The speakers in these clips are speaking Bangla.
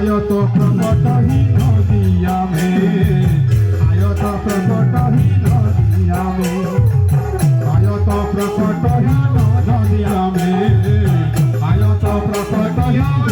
आयत प्रकट ही नदिया में आयत प्रकट ही नदिया में आयत प्रकट ही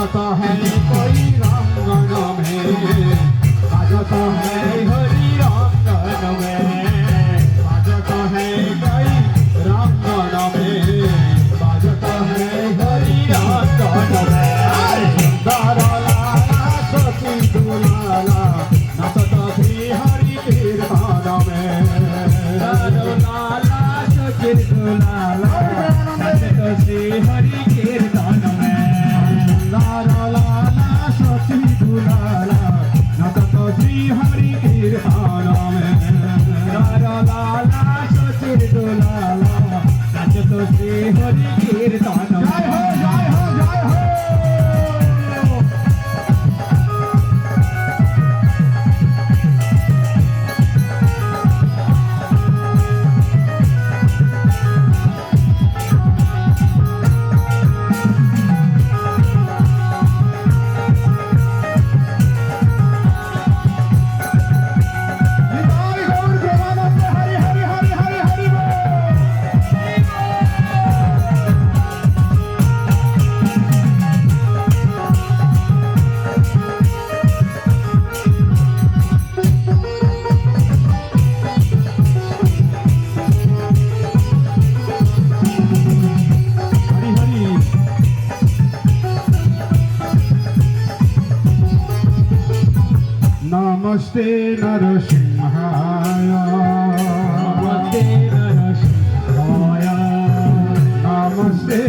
सकता है 你也得找一找 ভগবতে নরসিংহায়। নমস্তে নরসিংহায়। নমস্তে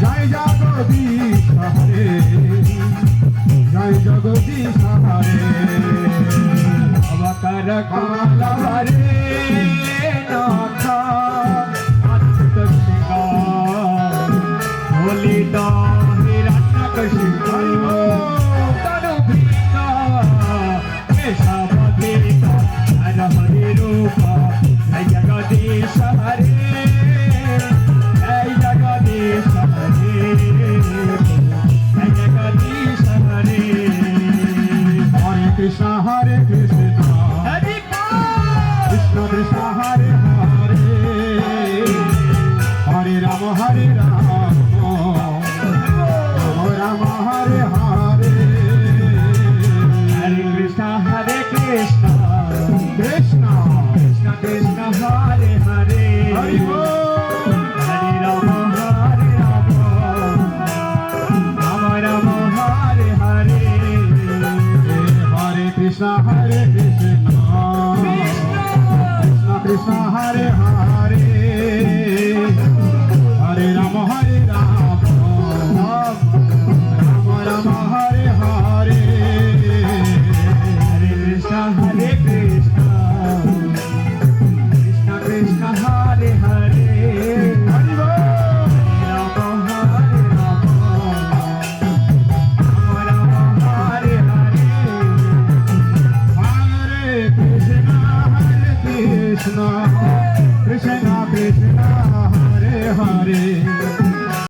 জয় জগদীশ হরে। জয় জগদীশ হরে। অবতার কাল হরে।